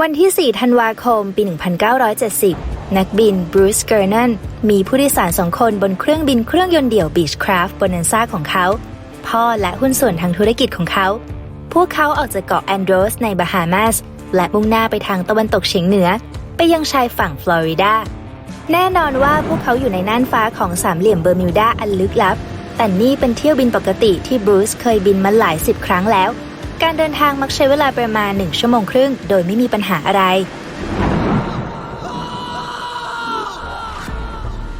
วันที่ 4 ธันวาคม ปี 1970 นักบินบรูซ เกอร์นันมีผู้โดยสารสองคนบนเครื่องบินเครื่องยนต์เดี่ยว Beechcraft Bonanza ของเขา พ่อและหุ้นส่วนทางธุรกิจของเขา พวกเขาออกจากเกาะแอนโดรสในบาฮามาส และมุ่งหน้าไปทางตะวันตกเฉียงเหนือ ไปยังชายฝั่งฟลอริดา แน่นอนว่าพวกเขาอยู่ในน่านฟ้าของสามเหลี่ยมเบอร์มิวดาอันลึกลับ แต่นี่เป็นเที่ยวบินปกติที่บรูซเคยบินมาหลายสิบครั้งแล้ว การเดินทางมักใช้เวลาประมาณ 1 ชั่วโมงครึ่ง โดยไม่มีปัญหาอะไร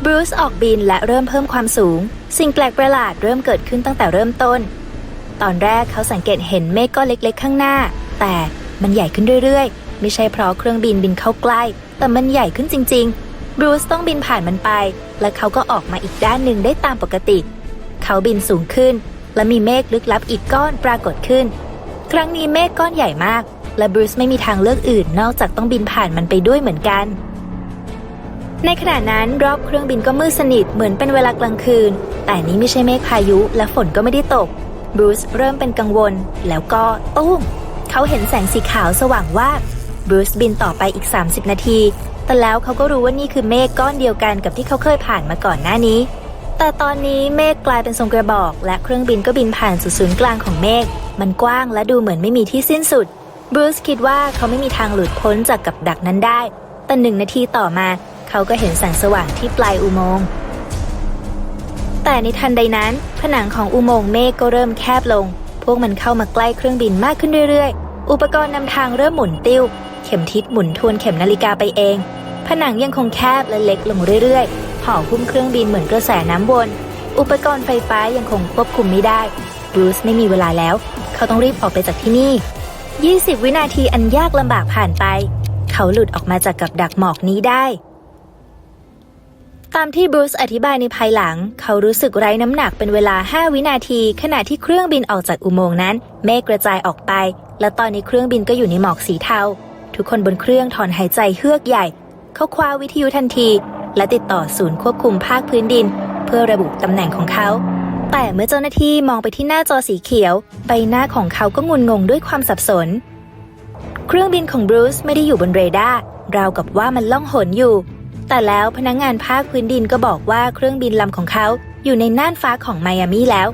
บรูซออกบินและเริ่มเพิ่มความสูง สิ่งแปลกประหลาดเริ่มเกิดขึ้นตั้งแต่เริ่มต้น ตอนแรกเขาสังเกตเห็นเมฆก้อนเล็ก ๆ ข้างหน้า แต่มันใหญ่ขึ้นเรื่อยๆ ไม่ใช่เพราะเครื่องบินบินเข้าใกล้ แต่มันใหญ่ขึ้นจริง ๆ บรูซต้องบินผ่านมันไป และเขาก็ออกมาอีกด้านหนึ่งได้ตามปกติ เขาบินสูงขึ้น และมีเมฆลึกลับอีกก้อนปรากฏขึ้น ครั้งนี้เมฆก้อนใหญ่มาก และบรูซไม่มีทางเลือกอื่น นอกจากต้องบินผ่านมันไปด้วยเหมือนกัน ในขณะนั้นรอบเครื่องบินก็มืดสนิทเหมือนเป็นเวลากลางคืน แต่นี้ไม่ใช่เมฆพายุ และฝนก็ไม่ได้ตกบรูซเริ่มเป็นกังวล แล้วก็ตุ้มเขาเห็นแสงสีขาวสว่างว่าบบรูซบินต่อไปอีก 30 นาที แต่แล้วเขาก็รู้ว่านี่คือเมฆก้อนเดียวกันกับที่เขาเคยผ่านมาก่อนหน้านี้ แต่ตอนนี้เมฆกลายเป็นทรงกระบอก และเครื่องบินก็บินผ่านสู่ศูนย์กลางของเมฆ มันกว้างและดูเหมือนไม่มีที่สิ้นสุดบรูซคิดว่าเขาไม่มีทางหลุดพ้นจากกับดักนั้นได้ แต่หนึ่งนาทีต่อมา เขาก็เห็นแสงสว่างที่ปลายอุโมงค์ แต่ในทันใดนั้น ผนังของอุโมงค์เมฆก็เริ่มแคบลง พวกมันเข้ามาใกล้เครื่องบินมากขึ้นเรื่อยๆ อุปกรณ์นำทางเริ่มหมุนติ้ว เข็มทิศหมุนทวนเข็มนาฬิกาไปเอง ผนังยังคงแคบและเล็กลงเรื่อยๆ ห่อหุ้มเครื่องบินเหมือนกระแสน้ำวน อุปกรณ์ไฟฟ้ายังคงควบคุมไม่ได้บรูซไม่มีเวลาแล้ว เขาต้องรีบออกไปจากที่นี่ 20 วินาทีอันยากลำบากผ่านไป เขาหลุดออกมาจากกับดักหมอกนี้ได้ ตามที่บรูซอธิบายในภายหลัง เขารู้สึกไร้น้ำหนักเป็นเวลา 5 วินาที ขณะที่เครื่องบินออกจากอุโมงค์นั้น เมฆกระจายออกไป และตอนนี้เครื่องบินก็อยู่ในหมอกสีเทา ทุกคนบนเครื่องถอนหายใจเฮือกใหญ่ เขาคว้าวิทยุทันที และติดต่อศูนย์ควบคุมภาคพื้นดิน เพื่อระบุตำแหน่งของเขา แต่เมื่อเจ้าหน้าที่มองไปที่หน้าจอสีเขียว ใบหน้าของเขาก็งุนงงด้วยความสับสน เครื่องบินของบรูซไม่ได้อยู่บนเรดาร์ราวกับว่ามันล่องหนอยู่ แต่แล้วพนักงงานภาคพื้นดินก็บอกว่าเครื่องบินลำของเขาอยู่ในน่านฟ้าของไมอามี่แล้ว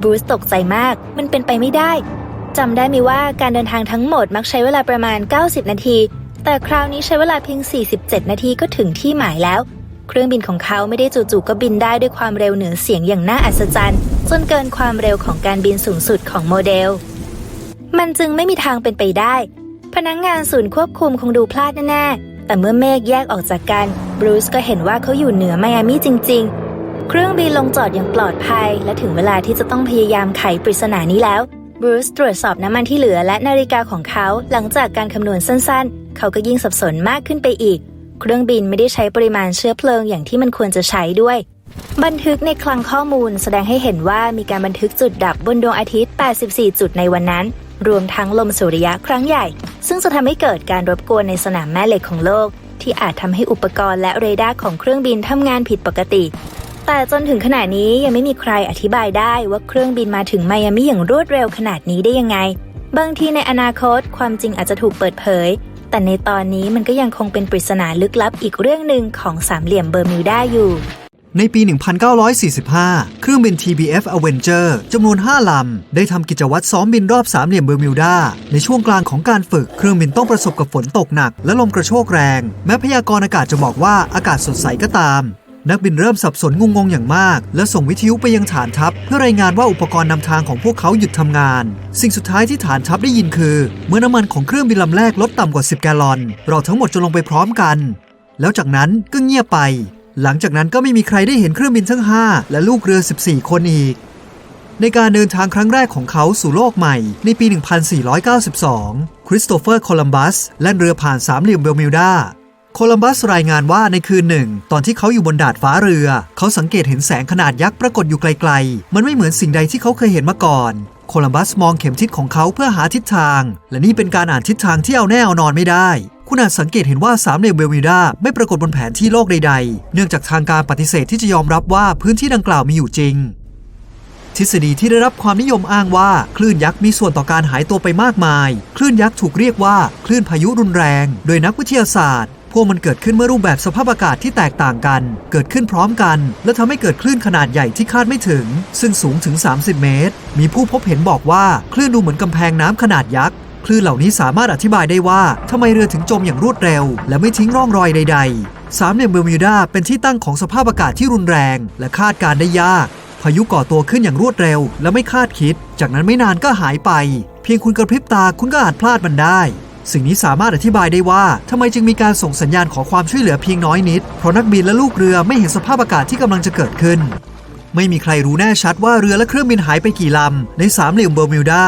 บรูซตกใจมากมันเป็นไปไม่ได้จำได้ไหมว่าการเดินทางทั้งหมดมักใช้เวลาประมาณ 90 นาที แต่คราวนี้ใช้เวลาเพียง 47 นาทีก็ถึงที่หมายแล้ว เครื่องบินของเขาไม่ได้จู่ๆก็บินได้ด้วยความเร็วเหนือเสียงอย่างน่าอัศจรรย์ จนเกินความเร็วของการบินสูงสุดของโมเดล มันจึงไม่มีทางเป็นไปได้ พนักงงานศูนย์ควบคุมคงดูพลาดแน่ๆ แต่เมื่อเมฆแยกออกจากกันบรูซก็เห็นว่าเขาอยู่เหนือไมอามี่จริง ๆ เครื่องบินลงจอดอย่างปลอดภัย และถึงเวลาที่จะต้องพยายามไขปริศนานี้แล้วบรูซตรวจสอบน้ำมันที่เหลือและนาฬิกาของเขาหลังจากการคำนวณสั้นๆ เขาก็ยิ่งสับสนมากขึ้นไปอีก เครื่องบินไม่ได้ใช้ปริมาณเชื้อเพลิงอย่างที่มันควรจะใช้ด้วย บันทึกในคลังข้อมูลแสดงให้เห็นว่ามีการบันทึกจุดดับบนดวงอาทิตย์ 84 จุดในวันนั้น รวมทั้งลมสุริยะครั้งใหญ่ ซึ่งจะทำให้เกิดการรบกวนในสนามแม่เหล็กของโลก ที่อาจทำให้อุปกรณ์และเรดาร์ของเครื่องบินทำงานผิดปกติ แต่จนถึงขณะนี้ยังไม่มีใครอธิบายได้ว่าเครื่องบินมาถึงไมอามี่อย่างรวดเร็วขนาดนี้ได้ยังไง บางทีในอนาคตความจริงอาจจะถูกเปิดเผย แต่ในตอนนี้มันก็ยังคงเป็นปริศนาลึกลับอีกเรื่องหนึ่งของสามเหลี่ยมเบอร์มิวดาอยู่ ในปี 1945 เครื่องบิน TBF Avenger จำนวน 5 ลำ ได้ทำกิจวัตรซ้อมบินรอบสามเหลี่ยมเบอร์มิวดา ในช่วงกลางของการฝึก เครื่องบินต้องประสบกับฝนตกหนัก และลมกระโชกแรง แม้พยากรณ์อากาศจะบอกว่าอากาศสดใสก็ตาม นักบินเริ่มสับสนงงงๆอย่างมาก และส่งวิทยุไปยังฐานทัพ เพื่อรายงานว่าอุปกรณ์นำทางของพวกเขาหยุดทำงาน สิ่งสุดท้ายที่ฐานทัพได้ยินคือ เมื่อน้ำมันของเครื่องบินลำแรกลดต่ำกว่า 10 แกลลอน เราทั้งหมดจะลงไปพร้อมกัน แล้วจากนั้นก็เงียบไป หลังจากนั้นก็ไม่มีใครได้เห็นเครื่องบินทั้ง 5 และลูกเรือ 14 คนอีก ในการเดินทางครั้งแรกของเขาสู่โลกใหม่ในปี 1492 คริสโตเฟอร์ โคลัมบัสแล่นเรือผ่านสามเหลี่ยมเบลมิวดา โคลัมบัสรายงานว่าในคืนหนึ่ง ตอนที่เขาอยู่บนดาดฟ้าเรือ เขาสังเกตเห็นแสงขนาดยักษ์ปรากฏอยู่ไกลๆ มันไม่เหมือนสิ่งใดที่เขาเคยเห็นมาก่อน โคลัมบัสมองเข็มทิศของเขาเพื่อหาทิศทาง และนี่เป็นการอ่านทิศทางที่เอาแน่เอานอนไม่ได้ คุณอาจสังเกตเห็นว่าสามเหลี่ยมเบลมิดาไม่ปรากฏบนแผนที่โลกใดๆ เนื่องจากทางการปฏิเสธที่จะยอมรับว่าพื้นที่ดังกล่าวมีอยู่จริงทฤษฎีที่ได้รับความนิยมอ้างว่าคลื่นยักษ์มีส่วนต่อการหายตัวไปมากมาย คลื่นยักษ์ถูกเรียกว่า คลื่นพายุรุนแรง โดยนักวิทยาศาสตร์ พวกมันเกิดขึ้นเมื่อรูปแบบสภาพอากาศที่แตกต่างกัน เกิดขึ้นพร้อมกัน และทำให้เกิดคลื่นขนาดใหญ่ที่คาดไม่ถึง ซึ่งสูงถึง 30 เมตร มีผู้พบเห็นบอกว่าคลื่นดูเหมือนกำแพงน้ำขนาดยักษ์คลื่นเหล่านี้สามารถอธิบายได้ว่าทำไมเรือถึงจมอย่างรวดเร็ว และไม่ทิ้งร่องรอยใด ๆ สามเหลี่ยมเบอร์มิวดาเป็นที่ตั้งของสภาพอากาศที่รุนแรง และคาดการได้ยาก พายุก่อตัวขึ้นอย่างรวดเร็ว และไม่คาดคิด จากนั้นไม่นานก็หายไป เพียงคุณกระพริบตาคุณก็อาจพลาดมันได้ สิ่งนี้สามารถอธิบายได้ว่าทำไมจึงมีการส่งสัญญาณขอความช่วยเหลือเพียงน้อยนิด เพราะนักบินและลูกเรือไม่เห็นสภาพอากาศที่กำลังจะเกิดขึ้น ไม่มีใครรู้แน่ชัดว่าเรือและเครื่องบินหายไปกี่ลำในสามเหลี่ยมเบอร์มิวดา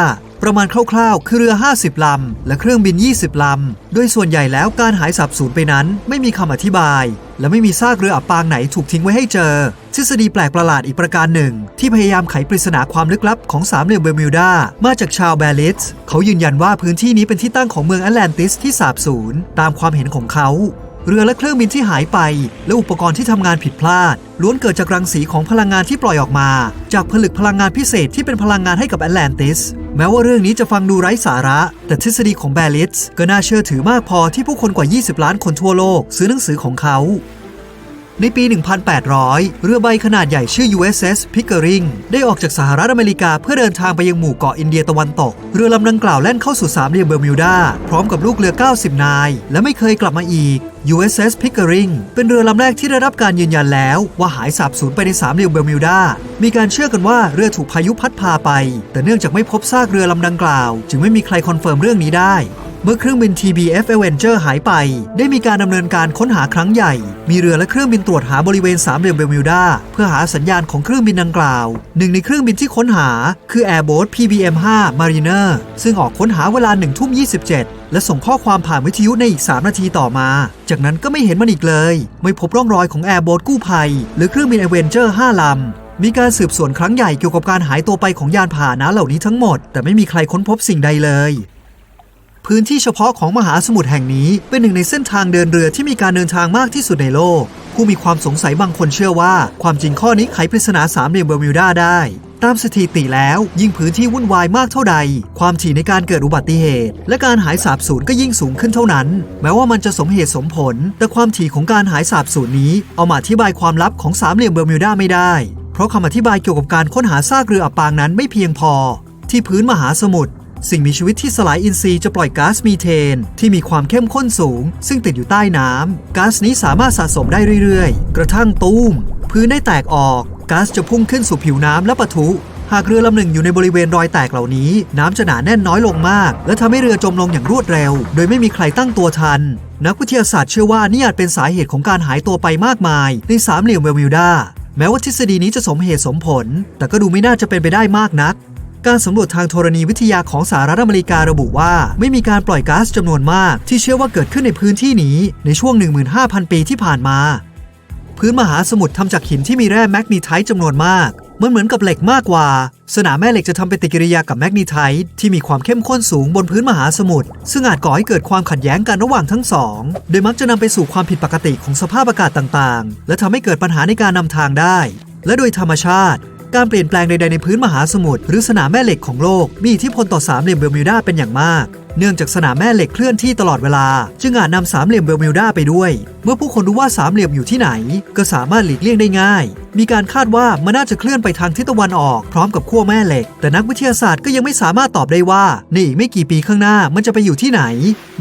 ประมาณคร่าวๆ คือเรือ 50 ลำ และเครื่องบิน 20 ลำ โดยส่วนใหญ่แล้วการหายสับสูญไปนั้น ไม่มีคำอธิบาย และไม่มีซากเรืออับปางไหนถูกทิ้งไว้ให้เจอ ทฤษฎีแปลกประหลาดอีกประการหนึ่ง ที่พยายามไขปริศนาความลึกลับของสามเหลี่ยมเบอร์มิวดา มาจากชาวแบลิสเขายืนยันว่าพื้นที่นี้เป็นที่ตั้งของเมืองแอตแลนติสที่สาบสูญตามความเห็นของเขา เรือและเครื่องบินที่หายไป และอุปกรณ์ที่ทำงานผิดพลาด ล้วนเกิดจากรังสีของพลังงานที่ปล่อยออกมา จากผลึกพลังงานพิเศษที่เป็นพลังงานให้กับแอตแลนติส แม้ว่าเรื่องนี้จะฟังดูไร้สาระ แต่ทฤษฎีของแบลิสก็น่าเชื่อถือมากพอที่ผู้คนกว่า 20 ล้านคนทั่วโลก ซื้อหนังสือของเขา ในปี 1800 เรือใบขนาดใหญ่ชื่อ USS Pickering ได้ออกจากสหรัฐอเมริกาเพื่อเดินทางไปยังหมู่เกาะอินเดียตะวันตก เรือลำดังกล่าวแล่นเข้าสู่สามเหลี่ยมเบอร์มิวดา พร้อมกับลูกเรือ 90 นาย และไม่เคยกลับมาอีก USS Pickering เป็นเรือลำแรกที่ได้รับการยืนยันแล้วว่าหายสาบสูญไปในสามเหลี่ยมเบอร์มิวดา มีการเชื่อกันว่าเรือถูกพายุพัดพาไป แต่เนื่องจากไม่พบซากเรือลำดังกล่าว จึงไม่มีใครคอนเฟิร์มเรื่องนี้ได้ เมื่อเครื่องบิน TBF Avenger หายไป ได้มีการดำเนินการค้นหาครั้งใหญ่ มีเรือและเครื่องบินตรวจหาบริเวณสามเหลี่ยมเบลมิวดาเพื่อหาสัญญาณของเครื่องบินดังกล่าว หนึ่งในเครื่องบินที่ค้นหาคือ Airbus PBM-5 Mariner ซึ่งออกค้นหาเวลา1ทุ่ม27 และส่งข้อความผ่านวิทยุในอีก 3 นาทีต่อมา จากนั้นก็ไม่เห็นมันอีกเลย ไม่พบร่องรอยของ Airbus กู้ภัย หรือเครื่องบิน Avenger 5ลำมีการสืบสวนครั้งใหญ่เกี่ยวกับการหายตัวไปของยานพาหนะเหล่านี้ทั้งหมด แต่ไม่มีใครค้นพบสิ่งใดเลย พื้นที่เฉพาะของมหาสมุทรแห่งนี้เป็นหนึ่งในเส้นทางเดินเรือที่มีการเดินทางมากที่สุดในโลก ผู้มีความสงสัยบางคนเชื่อว่า ความจริงข้อนี้ไขปริศนาสามเหลี่ยมเบอร์มิวดาได้ ตามสถิติแล้ว ยิ่งพื้นที่วุ่นวายมากเท่าใด ความถี่ในการเกิดอุบัติเหตุ และการหายสาบสูญก็ยิ่งสูงขึ้นเท่านั้น แม้ว่ามันจะสมเหตุสมผล แต่ความถี่ของการหายสาบสูญนี้ เอามาอธิบายความลับของสามเหลี่ยมเบอร์มิวดาไม่ได้ เพราะคำอธิบายเกี่ยวกับการค้นหาซากเรืออับปางนั้นไม่เพียงพอที่พื้นมหาสมุทร สิ่งมีชีวิตที่สลายอินทรีย์จะปล่อยก๊าซมีเทน ที่มีความเข้มข้นสูง ซึ่งติดอยู่ใต้น้ำก๊าซนี้สามารถสะสมได้เรื่อยๆ กระทั่งตูมพื้นได้แตกออกก๊าซจะพุ่งขึ้นสู่ผิวน้ำและปะทุ หากเรือลำหนึ่งอยู่ในบริเวณรอยแตกเหล่านี้ น้ำจะหนาแน่นน้อยลงมาก และทำให้เรือจมลงอย่างรวดเร็ว โดยไม่มีใครตั้งตัวทัน นักวิทยาศาสตร์เชื่อว่านี่อาจเป็นสาเหตุของการหายตัวไปมากมาย ในสามเหลี่ยมเวลมิวดาแม้ว่าทฤษฎีนี้จะสมเหตุสมผล แต่ก็ดูไม่น่าจะเป็นไปได้มากนัก การสำรวจทางธรณีวิทยาของสหรัฐอเมริการะบุว่า ไม่มีการปล่อยก๊าซจำนวนมาก ที่เชื่อว่าเกิดขึ้นในพื้นที่นี้ในช่วง 15,000 ปีที่ผ่านมา พื้นมหาสมุทรทำจากหินที่มีแร่แมกนีไทต์จำนวนมาก มันเหมือนกับเหล็กมากกว่า สนามแม่เหล็กจะทำปฏิกิริยากับแมกนีไทต์ที่มีความเข้มข้นสูงบนพื้นมหาสมุทรซึ่งอาจก่อให้เกิดความขัดแย้งกันระหว่างทั้งสอง โดยมักจะนำไปสู่ความผิดปกติของสภาพอากาศต่างๆ และทำให้เกิดปัญหาในการนำทางได้ และโดยธรรมชาติ การเปลี่ยนแปลงใดๆในพื้นมหาสมุทรหรือสนามแม่เหล็กของโลก มีอิทธิพลต่อสามเหลี่ยมเบอร์มิวดาเป็นอย่างมาก เนื่องจากสนามแม่เหล็กเคลื่อนที่ตลอดเวลา จึงอาจนำสามเหลี่ยมเบอร์มิวดาไปด้วย เมื่อผู้คนรู้ว่าสามเหลี่ยมอยู่ที่ไหน ก็สามารถหลีกเลี่ยงได้ง่าย มีการคาดว่ามันน่าจะเคลื่อนไปทางทิศตะวันออกพร้อมกับขั้วแม่เหล็ก แต่นักวิทยาศาสตร์ก็ยังไม่สามารถตอบได้ว่าในอีกไม่กี่ปีข้างหน้ามันจะไปอยู่ที่ไหน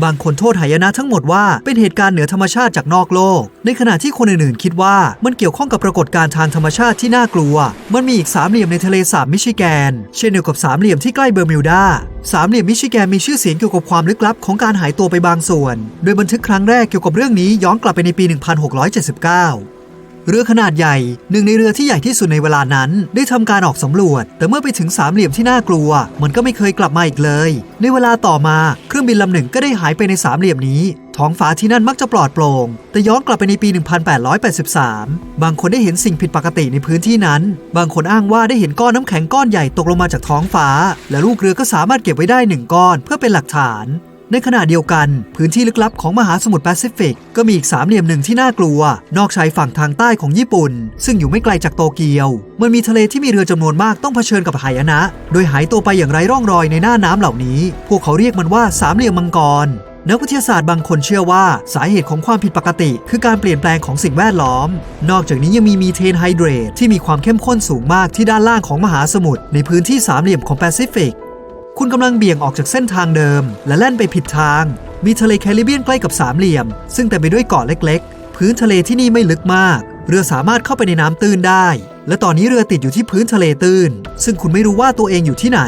บางคนโทษหายนะทั้งหมดว่าเป็นเหตุการณ์เหนือธรรมชาติจากนอกโลก ในขณะที่คนอื่นๆคิดว่ามันเกี่ยวข้องกับปรากฏการณ์ทางธรรมชาติที่น่ากลัว มันมีอีกสามเหลี่ยมในทะเลสาบมิชิแกน เช่นเดียวกับสามเหลี่ยมที่ใกล้เบอร์มิวดาสามเหลี่ยมมิชิแกนมีชื่อเสียงเกี่ยวกับความลึกลับของการหายตัวไปบางส่วน โดยบันทึกครั้งแรกเกี่ยวกับเรื่องนี้ย้อนกลับไปในปี 1679เรือขนาดใหญ่หนึ่งในเรือที่ใหญ่ที่สุดในเวลานั้น ได้ทำการออกสำรวจ แต่เมื่อไปถึงสามเหลี่ยมที่น่ากลัว มันก็ไม่เคยกลับมาอีกเลย ในเวลาต่อมาเครื่องบินลำหนึ่งก็ได้หายไปในสามเหลี่ยมนี้ ท้องฟ้าที่นั่นมักจะปลอดโปร่ง แต่ย้อนกลับไปในปี 1883 บางคนได้เห็นสิ่งผิดปกติในพื้นที่นั้น บางคนอ้างว่าได้เห็นก้อนน้ำแข็งก้อนใหญ่ตกลงมาจากท้องฟ้า และลูกเรือก็สามารถเก็บไว้ได้หนึ่งก้อนเพื่อเป็นหลักฐาน ในขณะเดียวกันพื้นที่ลึกลับของมหาสมุทรแปซิฟิก ก็มีอีกสามเหลี่ยมหนึ่งที่น่ากลัว นอกชายฝั่งทางใต้ของญี่ปุ่น ซึ่งอยู่ไม่ไกลจากโตเกียว มันมีทะเลที่มีเรือจำนวนมากต้องเผชิญกับหายนะ โดยหายตัวไปอย่างไร้ร่องรอยในหน้าน้ำเหล่านี้ พวกเขาเรียกมันว่าสามเหลี่ยมมังกร นักวิทยาศาสตร์บางคนเชื่อว่าสาเหตุของความผิดปกติ คือการเปลี่ยนแปลงของสิ่งแวดล้อม นอกจากนี้ยังมีมีเทนไฮเดรตที่มีความเข้มข้นสูงมากที่ด้านล่างของมหาสมุทรในพื้นที่สามเหลี่ยมของแปซิฟิก คุณกำลังเบี่ยงออกจากเส้นทางเดิม และแล่นไปผิดทาง มีทะเลแคริบเบียนใกล้กับสามเหลี่ยม ซึ่งเต็มไปด้วยเกาะเล็ก ๆ พื้นทะเลที่นี่ไม่ลึกมาก เรือสามารถเข้าไปในน้ำตื้นได้ และตอนนี้เรือติดอยู่ที่พื้นทะเลตื้น ซึ่งคุณไม่รู้ว่าตัวเองอยู่ที่ไหน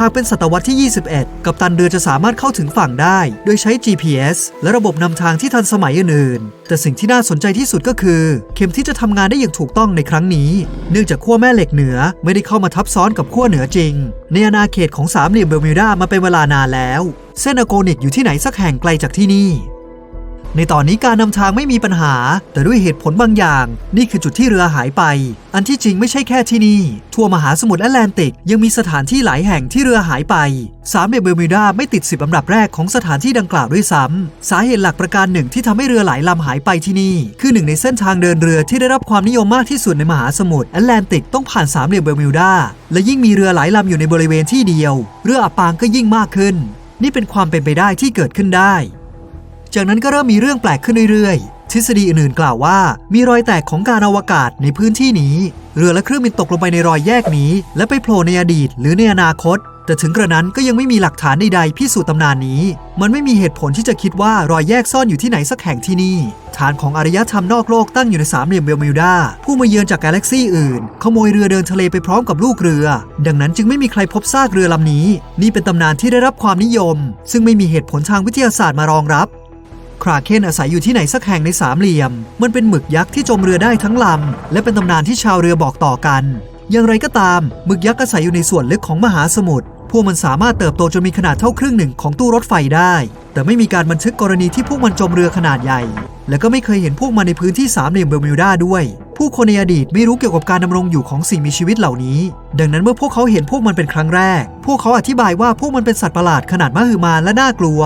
หากเป็นศตวรรษที่ 21 กัปตันเรือจะสามารถเข้าถึงฝั่งได้ โดยใช้ GPS และระบบนำทางที่ทันสมัยอื่นๆแต่สิ่งที่น่าสนใจที่สุดก็คือ เข็มที่จะทำงานได้อย่างถูกต้องในครั้งนี้ เนื่องจากขั้วแม่เหล็กเหนือไม่ได้เข้ามาทับซ้อนกับขั้วเหนือจริง ในอาณาเขตของสามเหลี่ยมเบลมิวดามาเป็นเวลานานแล้ว เส้นอะโกนิกอยู่ที่ไหนสักแห่งไกลจากที่นี่ ในตอนนี้การนำทางไม่มีปัญหา แต่ด้วยเหตุผลบางอย่าง นี่คือจุดที่เรือหายไป อันที่จริงไม่ใช่แค่ที่นี่ ทั่วมหาสมุทรแอตแลนติกยังมีสถานที่หลายแห่งที่เรือหายไปสามเหลี่ยมเบอร์มิวดาไม่ติดสิบอันดับแรกของสถานที่ดังกล่าวด้วยซ้ำสาเหตุหลักประการหนึ่งที่ทำให้เรือหลายลำหายไปที่นี่ คือหนึ่งในเส้นทางเดินเรือที่ได้รับความนิยมมากที่สุดในมหาสมุทรแอตแลนติกต้องผ่านสามเหลี่ยมเบอร์มิวดาและยิ่งมีเรือหลายลำอยู่ในบริเวณที่เดียว เรืออับปางก็ยิ่งมากขึ้น นี่เป็นความเป็นไปได้ที่เกิดขึ้นได้ จากนั้นก็เริ่มมีเรื่องแปลกขึ้นเรื่อยๆ ทฤษฎีอื่นๆกล่าวว่า มีรอยแตกของการอวกาศในพื้นที่นี้ เรือและเครื่องบินตกลงไปในรอยแยกนี้ และไปโผล่ในอดีต หรือในอนาคต แต่ถึงกระนั้นก็ยังไม่มีหลักฐานใดๆพิสูจน์ตำนานนี้ มันไม่มีเหตุผลที่จะคิดว่ารอยแยกซ่อนอยู่ที่ไหนสักแห่งที่นี่ ฐานของอารยธรรมนอกโลกตั้งอยู่ในสามเหลี่ยมเบลมิวดา ผู้มาเยือนจากกาแล็กซี่อื่น ขโมยเรือเดินทะเลไปพร้อมกับลูกเรือ ดังนั้นจึงไม่มีใครพบซากเรือลำนี้ นี่เป็นตำนานที่ได้รับความนิยม ซึ่งไม่มีเหตุผลทางวิทยาศาสตร์มารองรับ คราเคนอาศัยอยู่ที่ไหนสักแห่งในสามเหลี่ยม มันเป็นหมึกยักษ์ที่จมเรือได้ทั้งลำ และเป็นตำนานที่ชาวเรือบอกต่อกัน อย่างไรก็ตามหมึกยักษ์อาศัยอยู่ในส่วนลึกของมหาสมุทร พวกมันสามารถเติบโตจนมีขนาดเท่าครึ่งหนึ่งของตู้รถไฟได้ แต่ไม่มีการบันทึกกรณีที่พวกมันจมเรือขนาดใหญ่ และก็ไม่เคยเห็นพวกมันในพื้นที่สามเหลี่ยมเบลมิวดาด้วย ผู้คนในอดีตไม่รู้เกี่ยวกับการดำรงอยู่ของสิ่งมีชีวิตเหล่านี้ ดังนั้นเมื่อพวกเขาเห็นพวกมันเป็นครั้งแรก พวกเขาอธิบายว่าพวกมันเป็นสัตว์ประหลาดขนาดมหึมาและน่ากลัว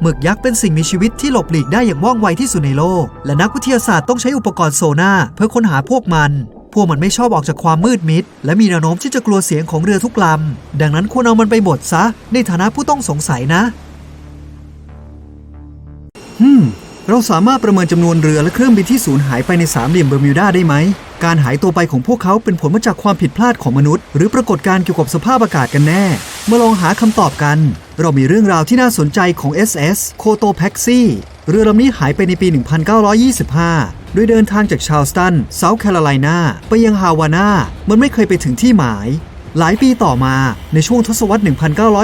หมึกยักษ์เป็นสิ่งมีชีวิตที่หลบหลีกได้อย่างว่องไวที่สุดในโลก และนักวิทยาศาสตร์ต้องใช้อุปกรณ์โซน่าเพื่อค้นหาพวกมันพวกมันไม่ชอบออกจากความมืดมิด และมีแนวโน้มที่จะกลัวเสียงของเรือทุกลำ ดังนั้นควรเอามันไปบดซะ ในฐานะผู้ต้องสงสัยนะฮึมเราสามารถประเมินจำนวนเรือและเครื่องบินที่สูญหายไปในสามเหลี่ยมเบอร์มิวดาได้ไหม การหายตัวไปของพวกเขาเป็นผลมาจากความผิดพลาดของมนุษย์ หรือปรากฏการณ์เกี่ยวกับสภาพอากาศกันแน่ มาลองหาคำตอบกัน เรามีเรื่องราวที่น่าสนใจของ SS k o t o p a x i เรือลำนี้หายไปในปี 1925 โดยเดินทางจากชาลสตันเซาท์แคโรไลนาไปยังฮาวานา มันไม่เคยไปถึงที่หมาย หลายปีต่อมาในช่วงทศวรรษ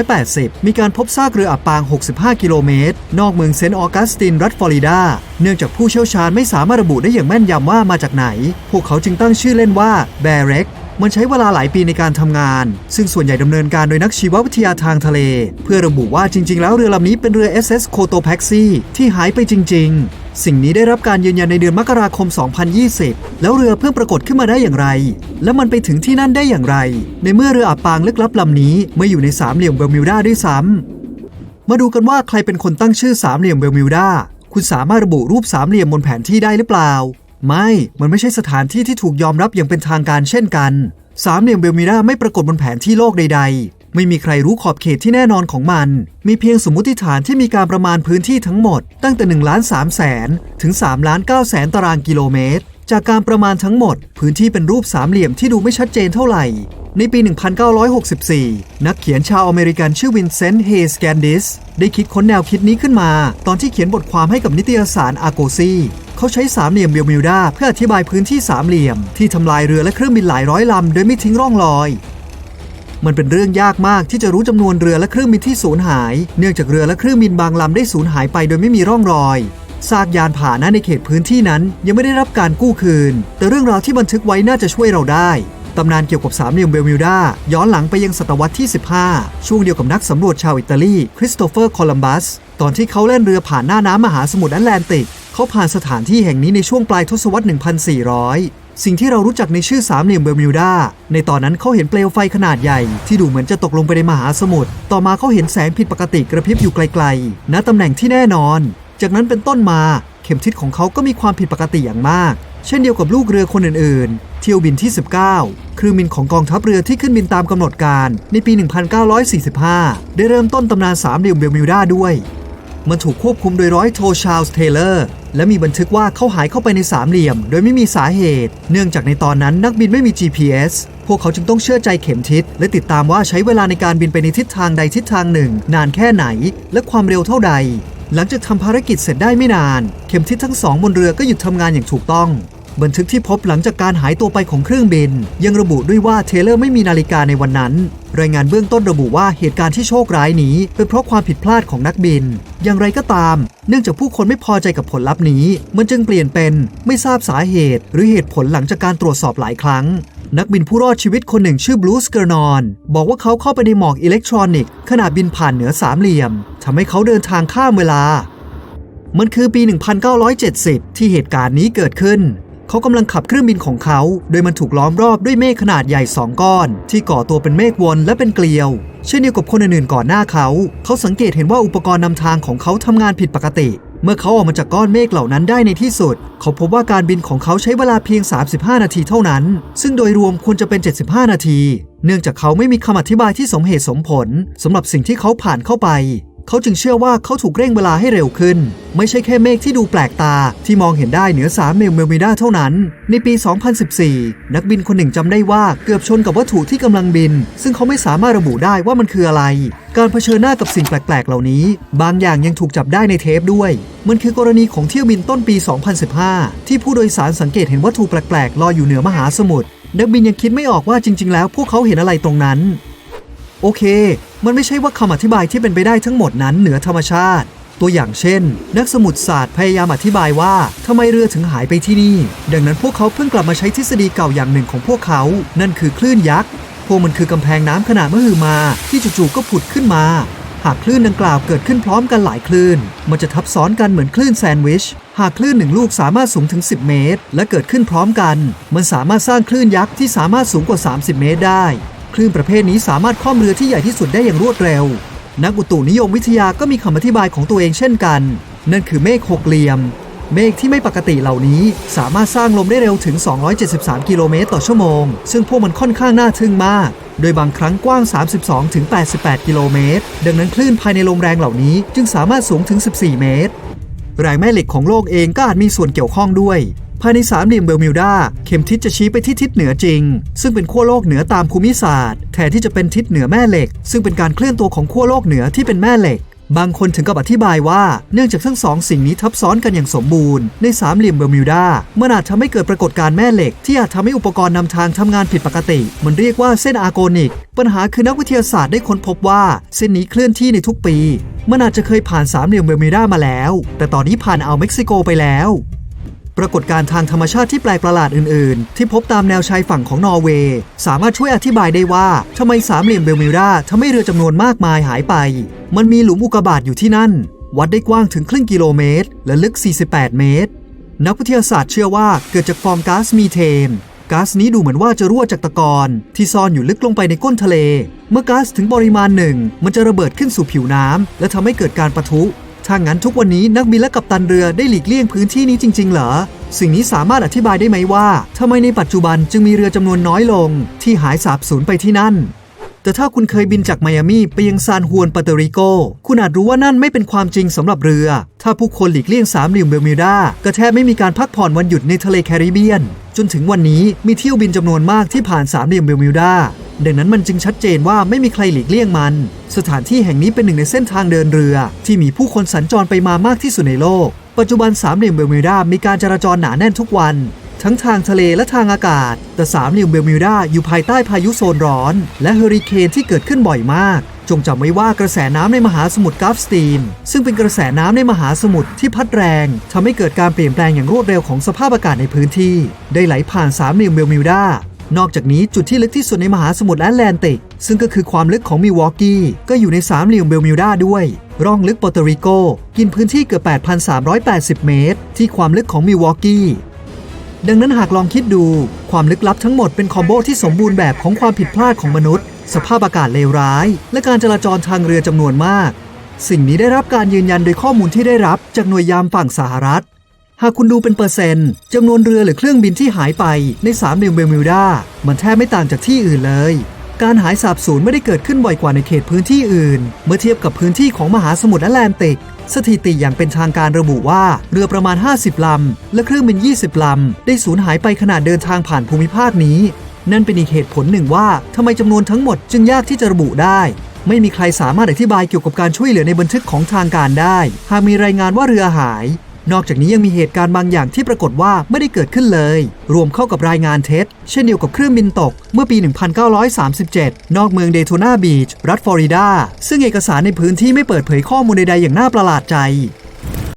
1980 มีการพบซากเรืออับปาง 65 กิโลเมตร นอกเมืองเซนต์ออกัสติน รัฐฟลอริดา เนื่องจากผู้เชี่ยวชาญไม่สามารถระบุได้อย่างแม่นยำว่ามาจากไหน พวกเขาจึงตั้งชื่อเล่นว่าแบเร็ก มันใช้เวลาหลายปีในการทำงาน ซึ่งส่วนใหญ่ดำเนินการโดยนักชีววิทยาทางทะเล เพื่อระบุว่าจริง ๆ แล้วเรือลำนี้เป็นเรือ SS k o t o p a x i ที่หายไปจริง ๆ สิ่งนี้ได้รับการยืนยันในเดือนมกราคม 2020 แล้วเรือเพิ่งปรากฏขึ้นมาได้อย่างไร และมันไปถึงที่นั่นได้อย่างไร ในเมื่อเรืออับปางลึกลับลำนี้ไม่อยู่ในสามเหลี่ยมเบลมิวดาด้วยซ้ำมาดูกันว่าใครเป็นคนตั้งชื่อสามเหลี่ยมเบลมิวดาคุณสามารถระบุรูปสามเหลี่ยมบนแผนที่ได้หรือเปล่า ไม่ มันไม่ใช่สถานที่ที่ถูกยอมรับอย่างเป็นทางการเช่นกันสามเหลี่ยมเบลมิราไม่ปรากฏบนแผนที่โลกใด ๆ ไม่มีใครรู้ขอบเขตที่แน่นอนของมัน มีเพียงสมมุติฐานที่มีการประมาณพื้นที่ทั้งหมด ตั้งแต่1ล้าน3แสนถึง3ล้าน9แสนตารางกิโลเมตร จากการประมาณทั้งหมด พื้นที่เป็นรูปสามเหลี่ยมที่ดูไม่ชัดเจนเท่าไหร่ ในปี 1964 นักเขียนชาวอเมริกันชื่อวินเซนต์ เฮสแกนดิส ได้คิดค้นแนวคิดนี้ขึ้นมา ตอนที่เขียนบทความให้กับนิตยสารอาโกซีเขาใช้สามเหลี่ยมเบลมิวดาเพื่ออธิบายพื้นที่สามเหลี่ยม ที่ทำลายเรือและเครื่องบินหลายร้อยลำโดยไม่ทิ้งร่องรอยมันเป็นเรื่องยากมากที่จะรู้จำนวนเรือและเครื่องบินที่สูญหาย เนื่องจากเรือและเครื่องบินบางลำได้สูญหายไปโดยไม่มีร่องรอย ซากยานผ่านะในเขตพื้นที่นั้นยังไม่ได้รับการกู้คืน แต่เรื่องราวที่บันทึกไว้น่าจะช่วยเราได้ตำนานเกี่ยวกับสามเหลี่ยมเบลมิวดาย้อนหลังไปยังศตวรรษที่ 15 ช่วงเดียวกับนักสำรวจชาวอิตาลีคริสโตเฟอร์โคลัมบัส ตอนที่เขาเล่นเรือผ่านหน้าน้ำมหาสมุทรแอตแลนติก เขาผ่านสถานที่แห่งนี้ในช่วงปลายทศวรรษ 1400 สิ่งที่เรารู้จักในชื่อสามเหลี่ยมเบอร์มิวดาในตอนนั้นเขาเห็นเปลวไฟขนาดใหญ่ ที่ดูเหมือนจะตกลงไปในมหาสมุทรต่อมาเขาเห็นแสงผิดปกติกระพริบอยู่ไกลๆณตำแหน่งที่แน่นอน จากนั้นเป็นต้นมา เข็มทิศของเขาก็มีความผิดปกติอย่างมาก เช่นเดียวกับลูกเรือคนอื่นๆ เที่ยวบินที่ 19 เครื่องบินของกองทัพเรือที่ขึ้นบินตามกำหนดการในปี 1945 ได้เริ่มต้นตำนานสามเหลี่ยมเบอร์มิวดาด้วยมันถูกควบคุมโดยร้อยโทชาลส์เทเลอร์ และมีบันทึกว่าเขาหายเข้าไปในสามเหลี่ยม โดยไม่มีสาเหตุ เนื่องจากในตอนนั้นนักบินไม่มี GPS พวกเขาจึงต้องเชื่อใจเข็มทิศ และติดตามว่าใช้เวลาในการบินไปในทิศทางใดทิศทางหนึ่ง นานแค่ไหน และความเร็วเท่าใด หลังจากทำภารกิจเสร็จได้ไม่นาน เข็มทิศทั้งสองบนเรือก็หยุดทำงานอย่างถูกต้อง บันทึกที่พบหลังจากการหายตัวไปของเครื่องบิน ยังระบุด้วยว่าเทเลอร์ไม่มีนาฬิกาในวันนั้น รายงานเบื้องต้นระบุว่าเหตุการณ์ที่โชคร้ายนี้ เป็นเพราะความผิดพลาดของนักบิน อย่างไรก็ตาม เนื่องจากผู้คนไม่พอใจกับผลลัพธ์นี้ มันจึงเปลี่ยนเป็นไม่ทราบสาเหตุ หรือเหตุผลหลังจากการตรวจสอบหลายครั้ง นักบินผู้รอดชีวิตคนหนึ่งชื่อบลูสเกอร์นอน บอกว่าเขาเข้าไปในหมอกอิเล็กทรอนิกส์ขณะบินผ่านเหนือสามเหลี่ยมทำให้เขาเดินทางข้ามเวลา มันคือปี 1970 ที่เหตุการณ์นี้เกิดขึ้น เขากำลังขับเครื่องบินของเขา โดยมันถูกล้อมรอบด้วยเมฆขนาดใหญ่2ก้อน ที่ก่อตัวเป็นเมฆวนและเป็นเกลียว เช่นเดียวกับคนอื่นๆก่อนหน้าเขา เขาสังเกตเห็นว่าอุปกรณ์นำทางของเขาทำงานผิดปกติ เมื่อเขาออกมาจากก้อนเมฆเหล่านั้นได้ในที่สุด เขาพบว่าการบินของเขาใช้เวลาเพียง 35 นาทีเท่านั้น ซึ่งโดยรวมควรจะเป็น 75 นาที เนื่องจากเขาไม่มีคำอธิบายที่สมเหตุสมผลสำหรับสิ่งที่เขาผ่านเข้าไป เขาจึงเชื่อว่าเขาถูกเร่งเวลาให้เร็วขึ้น ไม่ใช่แค่เมฆที่ดูแปลกตาที่มองเห็นได้เหนือสามเมลเมลมิดาเท่านั้น ในปี 2014 นักบินคนหนึ่งจำได้ว่าเกือบชนกับวัตถุที่กำลังบิน ซึ่งเขาไม่สามารถระบุได้ว่ามันคืออะไร การเผชิญหน้ากับสิ่งแปลกๆ เหล่านี้ บางอย่างยังถูกจับได้ในเทปด้วย มันคือกรณีของเที่ยวบินต้นปี 2015 ที่ผู้โดยสารสังเกตเห็นวัตถุแปลกๆลอยอยู่เหนือมหาสมุทรนักบินยังคิดไม่ออกว่าจริง ๆ แล้วพวกเขาเห็นอะไรตรงนั้น โอเค มันไม่ใช่ว่าคำอธิบายที่เป็นไปได้ทั้งหมดนั้นเหนือธรรมชาติ ตัวอย่างเช่น นักสมุทรศาสตร์พยายามอธิบายว่าทำไมเรือถึงหายไปที่นี่ ดังนั้นพวกเขาเพิ่งกลับมาใช้ทฤษฎีเก่าอย่างหนึ่งของพวกเขา นั่นคือคลื่นยักษ์ พวกมันคือกำแพงน้ำขนาดมหึมา ที่จู่ๆก็ผุดขึ้นมา หากคลื่นดังกล่าวเกิดขึ้นพร้อมกันหลายคลื่น มันจะทับซ้อนกันเหมือนคลื่นแซนด์วิช หากคลื่นหนึ่งลูกสามารถสูงถึง 10 เมตร และเกิดขึ้นพร้อมกัน มันสามารถสร้างคลื่นยักษ์ที่สามารถสูงกว่า 30 เมตรได้ คลื่นประเภทนี้สามารถคล่อมเรือที่ใหญ่ที่สุดได้อย่างรวดเร็ว นักอุตุนิยมวิทยาก็มีคำอธิบายของตัวเองเช่นกัน นั่นคือเมฆหกเหลี่ยม เมฆที่ไม่ปกติเหล่านี้สามารถสร้างลมได้เร็วถึง 273 กิโลเมตรต่อชั่วโมง ซึ่งพวกมันค่อนข้างน่าทึ่งมาก โดยบางครั้งกว้าง 32ถึง88 กิโลเมตร ดังนั้นคลื่นภายในลมแรงเหล่านี้จึงสามารถสูงถึง 14 เมตร แรงแม่เหล็กของโลกเองก็อาจมีส่วนเกี่ยวข้องด้วย ภายในสามเหลี่ยมเบอร์มิวดา เข็มทิศจะชี้ไปที่ทิศเหนือจริง ซึ่งเป็นขั้วโลกเหนือตามภูมิศาสตร์ แทนที่จะเป็นทิศเหนือแม่เหล็ก ซึ่งเป็นการเคลื่อนตัวของขั้วโลกเหนือที่เป็นแม่เหล็ก บางคนถึงกับอธิบายว่าเนื่องจากทั้งสองสิ่งนี้ทับซ้อนกันอย่างสมบูรณ์ในสามเหลี่ยมเบอร์มิวดามันอาจทำให้เกิดปรากฏการณ์แม่เหล็ก ที่อาจทำให้อุปกรณ์นำทางทำงานผิดปกติ มันเรียกว่าเส้นอาร์โกนิก ปัญหาคือนักวิทยาศาสตร์ได้ค้นพบว่าเส้นนี้เคลื่อนที่ในทุกปี มันอาจจะเคยผ่านสามเหลี่ยมเบอร์มิวดามาแล้ว แต่ตอนนี้ผ่านอ่าเม็กซิโกไปแล้ว ปรากฏการณ์ทางธรรมชาติที่แปลกประหลาดอื่นๆ ที่พบตามแนวชายฝั่งของนอร์เวย์ สามารถช่วยอธิบายได้ว่าทำไมสามเหลี่ยมเบลมิวดาทำให้เรือจำนวนมากมายหายไป มันมีหลุมอุกกาบาตอยู่ที่นั่น วัดได้กว้างถึงครึ่งกิโลเมตร และลึก 48 เมตร นักวิทยาศาสตร์เชื่อว่าเกิดจากฟอร์มก๊าซมีเทนก๊าซนี้ดูเหมือนว่าจะรั่วจากตะกอนที่ซ่อนอยู่ลึกลงไปในก้นทะเล เมื่อก๊าซถึงปริมาณหนึ่ง มันจะระเบิดขึ้นสู่ผิวน้ำและทำให้เกิดการปะทุ ถ้างั้นทุกวันนี้นักบินและกัปตันเรือได้หลีกเลี่ยงพื้นที่นี้จริง ๆ เหรอ สิ่งนี้สามารถอธิบายได้ไหมว่าทำไมในปัจจุบันจึงมีเรือจำนวนน้อยลง ที่หายสาบสูญไปที่นั่น แต่ถ้าคุณเคยบินจากไมอามีไปยังซานฮวนปาเตริโก คุณอาจรู้ว่านั่นไม่เป็นความจริงสำหรับเรือ ถ้าผู้คนหลีกเลี่ยงสามเหลี่ยมเบอร์มิวดาก็แทบไม่มีการพักผ่อนวันหยุดในทะเลแคริบเบียน จนถึงวันนี้มีเที่ยวบินจำนวนมากที่ผ่านสามเหลี่ยมเบอร์มิวดาดังนั้นมันจึงชัดเจนว่าไม่มีใครหลีกเลี่ยงมัน สถานที่แห่งนี้เป็นหนึ่งในเส้นทางเดินเรือ ที่มีผู้คนสัญจรไปมามากที่สุดในโลก ปัจจุบันสามเหลี่ยมเบอร์มิวดามีการจราจรหนาแน่นทุกวัน ทั้งทางทะเลและทางอากาศ แต่สามเหลี่ยมเบอร์มิวดาอยู่ภายใต้พายุโซนร้อน และเฮอริเคนที่เกิดขึ้นบ่อยมาก จงจำไว้ว่ากระแสน้ำในมหาสมุทรกัฟสตีม ซึ่งเป็นกระแสน้ำในมหาสมุทรที่พัดแรงทำให้เกิดการเปลี่ยนแปลงอย่างรวดเร็วของสภาพอากาศในพื้นที่ ได้ไหลผ่านสามเหลี่ยมเบอร์มิวดานอกจากนี้จุดที่ลึกที่สุดในมหาสมุทรแอตแลนติก ซึ่งก็คือความลึกของมิวอกกี้ก็อยู่ในสามเหลี่ยมเบลมิวดาด้วย ร่องลึกปอร์ตริโก กินพื้นที่เกือบ 8,380 เมตร ที่ความลึกของมิวอกกี้ ดังนั้นหากลองคิดดูความลึกลับทั้งหมดเป็นคอมโบที่สมบูรณ์แบบของความผิดพลาดของมนุษย์ สภาพอากาศเลวร้าย และการจราจรทางเรือจำนวนมาก สิ่งนี้ได้รับการยืนยันโดยข้อมูลที่ได้รับจากหน่วยยามฝั่งสหรัฐ หากคุณดูเป็นเปอร์เซ็นต์จำนวนเรือหรือเครื่องบินที่หายไปในสามเหลี่ยมเบอร์มิวดามันแทบไม่ต่างจากที่อื่นเลย การหายสาบสูญไม่ได้เกิดขึ้นบ่อยกว่าในเขตพื้นที่อื่น เมื่อเทียบกับพื้นที่ของมหาสมุทรแอตแลนติกสถิติอย่างเป็นทางการระบุว่าเรือประมาณ 50 ลำ และเครื่องบิน 20 ลำ ได้สูญหายไปขณะเดินทางผ่านภูมิภาคนี้ นั่นเป็นอีกเหตุผลหนึ่งว่าทำไมจำนวนทั้งหมดจึงยากที่จะระบุได้ ไม่มีใครสามารถอธิบายเกี่ยวกับการช่วยเหลือในบันทึกของทางการได้ หากมีรายงานว่าเรือหาย นอกจากนี้ยังมีเหตุการณ์บางอย่างที่ปรากฏว่าไม่ได้เกิดขึ้นเลย รวมเข้ากับรายงานเท็จ เช่นเดียวกับเครื่องบินตกเมื่อปี 1937 นอกเมืองเดโทนาบีช รัฐฟลอริดา ซึ่งเอกสารในพื้นที่ไม่เปิดเผยข้อมูลใดๆอย่างน่าประหลาดใจ